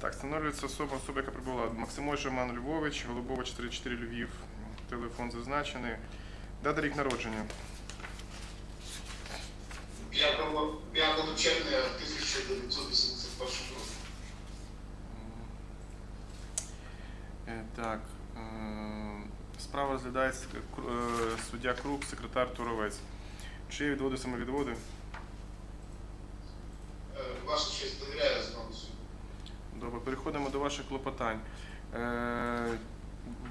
Так, встановлюється особа, особа, яка прибула. Максимович Роман Львович, Голубова 44 Львів. Телефон зазначений. Дата рік народження. 5, 5 червня 1981 року. Так. е, Справа розглядається е, суддя Крук, секретар Туровець. Чи відводи самовідводи? Е, Ваша честь довіряє знову суду. Добре, переходимо до ваших клопотань. Е,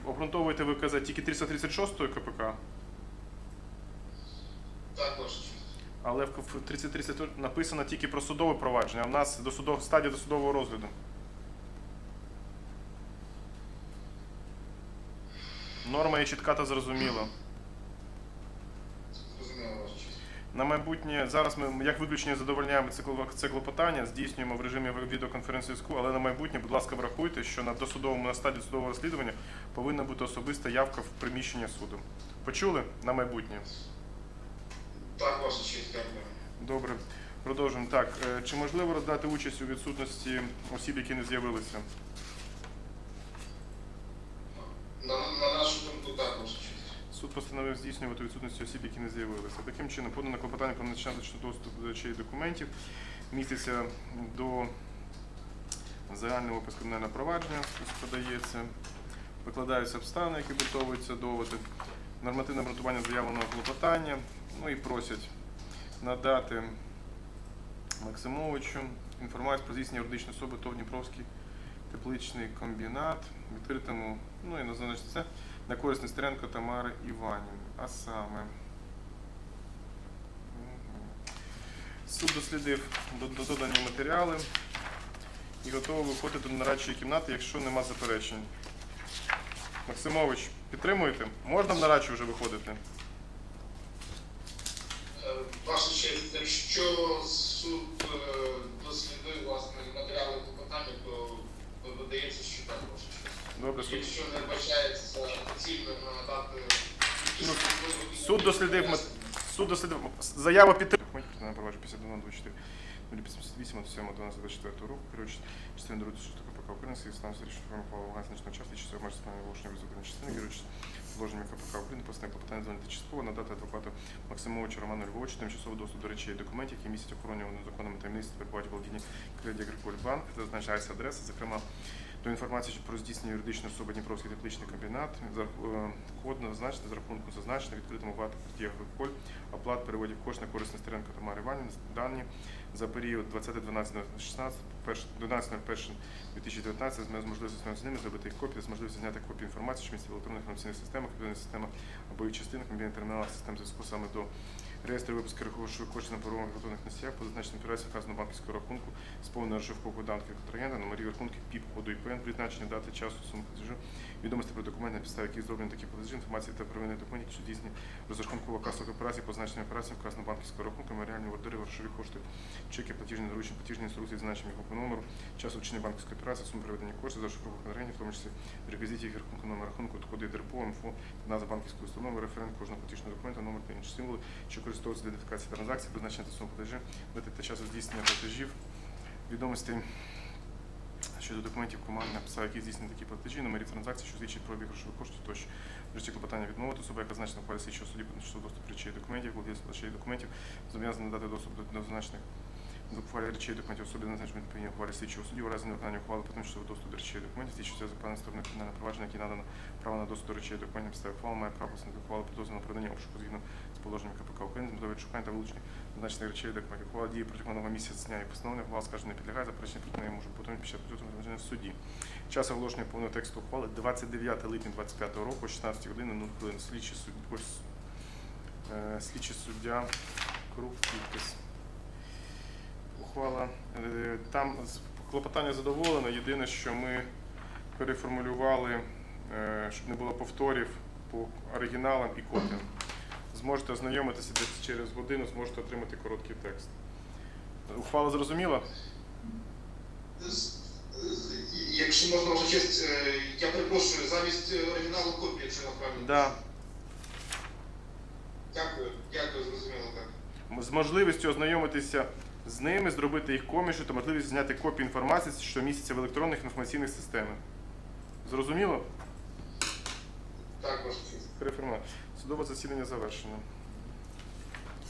Обґрунтовуєте ви казати тільки 336 КПК, Так, ваша честь. але в в 3030 написано тільки про судове провадження, а в нас до судов... стадія досудового розгляду. Норма є чітка та зрозуміла. Зрозуміло, ваша честь. На майбутнє зараз ми як виключення задовольняємо це кло- це клопотання, здійснюємо в режимі відеоконференц-зв'язку, але на майбутнє, будь ласка, врахуйте, що на досудовому на стадії судового розслідування повинна бути особиста явка в приміщення суду. Почули на майбутнє? Так, ваша честь, дякую. Добре, продовжуємо. Так, е, чи можливо роздати участь у відсутності осіб, які не з'явилися? На, на нашу думку, так, ваша честь. Суд постановив здійснювати відсутності осіб, які не з'явилися. Таким чином, подано клопотання про надання доступу до речей документів міститься до загального опис кримінального провадження, подається, викладаються обставини, які готовуються доводи, нормативне обґрунтування заявленого клопотання, ну і просять надати Максимовичу інформацію про здійснення юридичної особи ТОВ Дніпровський тепличний комбінат, відкритому, ну і називається це на користь Нестеренко Тамари Іванівни. А саме. Суд дослідив до- до- додані матеріали і готовий виходити до нарадчої кімнати, якщо нема заперечень. Максимович, підтримуєте? Можна в нарадчу вже виходити? Е, Ваша честь, якщо суд е, дослідив власне матеріали клопотання, то видається, що так, ваша честь. Добре, суд. Якщо не вбачається доцільним надати Ну, Суд дослідив суд дослідив заява підтримки. Провадження 5224 088 от 7 12 24 року період частини другої таке КПК України і стан рішення форми Павла Луганська значного часу і часової межі становлення вилучення візитної частини керуючись положеннями КПК України постане клопотання звольнити частково надати адвокату Максимовичу Роману Львовичу тимчасово доступ до речей і документів, які містять охоронювану незаконними таємниці перебувають в володінні кредит Агриколь Банк, зазначається адреса, зокрема до інформації про здійснення юридичної особи Дніпровський тепличний комбінат, е, код зазначений, за рахунку зазначено, відкритому вату Агриколь, оплат переводів коштів на користь Нестеренко Тамари Іванівни, дані за період 20.12.16, 12.01.2019 з можливістю ними зробити їх з можливістю зняти копії інформації, що містить в електронних інформаційних системах, системах або їх частинах, мобільних терміналах систем зв'язку саме до реєстру випуску рахункових коштів на парових електронних носіях, по зазначеній операції вказаного банківського рахунку з повною даних контрагента, номерів рахунків ПІП, коду ІПН, призначення дати часу, суми платежу, відомості про документи, на підставі яких зроблені такі платежі, інформації та первинних документів, що здійснені розрахунково касових операцій, позначені операції вказаного банківського рахунку, меморіальні ордери, грошові кошти, чеки, платіжні доручні, платіжні інструкції, зазначені його по номеру, часу вчинення банківської операції, сум переведення коштів, за розшукових контрагентів, в тому числі реквізитів рахунку, номер рахунку, коди ДРПО, МФО, назва банківської установи, референт кожного платіжного документа, номер та інші символи, що користуються для ідентифікації транзакцій, призначення та суму платежі, витрат та часу здійснення платежів, відомостей щодо документів команд, написав, які здійснені такі платежі, номерів транзакцій, що свідчить про грошових коштів тощо. Врешті клопотання відмовити особа, яка значно в слідчого судді, що доступ речей документів, владелець речей документів, зобов'язаний надати доступ до, до зазначених до ухвалі речей документів особи, назначеної відповідні ухвалі слідчого судді, у разі невиконання ухвали про тимчасовий доступ до речей документів, здійснюється законне сторони кримінальне провадження, яке надано право на доступ до речей документів, підстави ухвали, має право на ухвалу про на проведення обшуку згідно з положенням КПК України, з метою відшукання та вилучення зазначених речей документів. Ухвала діє протягом одного місяця дня і постановлення, ухвала, скажімо, не підлягає, заперечення проти неї може бути під час в суді. Час оголошення повного тексту ухвали 29 липня 25 року, о 16 години 0 хвилин. Слідчий суддя, е, слідчий суддя Круг підпис. Ухвала. е, Там клопотання задоволено. Єдине, що ми переформулювали, е, щоб не було повторів по оригіналам і копіям. Зможете ознайомитися десь через годину, зможете отримати короткий текст. Ухвала зрозуміла? Якщо можна, ваша честь, е, я перепрошую, замість оригіналу копії, якщо я правильно. Да. Дякую, дякую, зрозуміло, так. з можливістю ознайомитися з ними, зробити їх комішу та можливість зняти копії інформації, що міститься в електронних інформаційних системах. Зрозуміло? Так, переформат. Судове засідання завершено.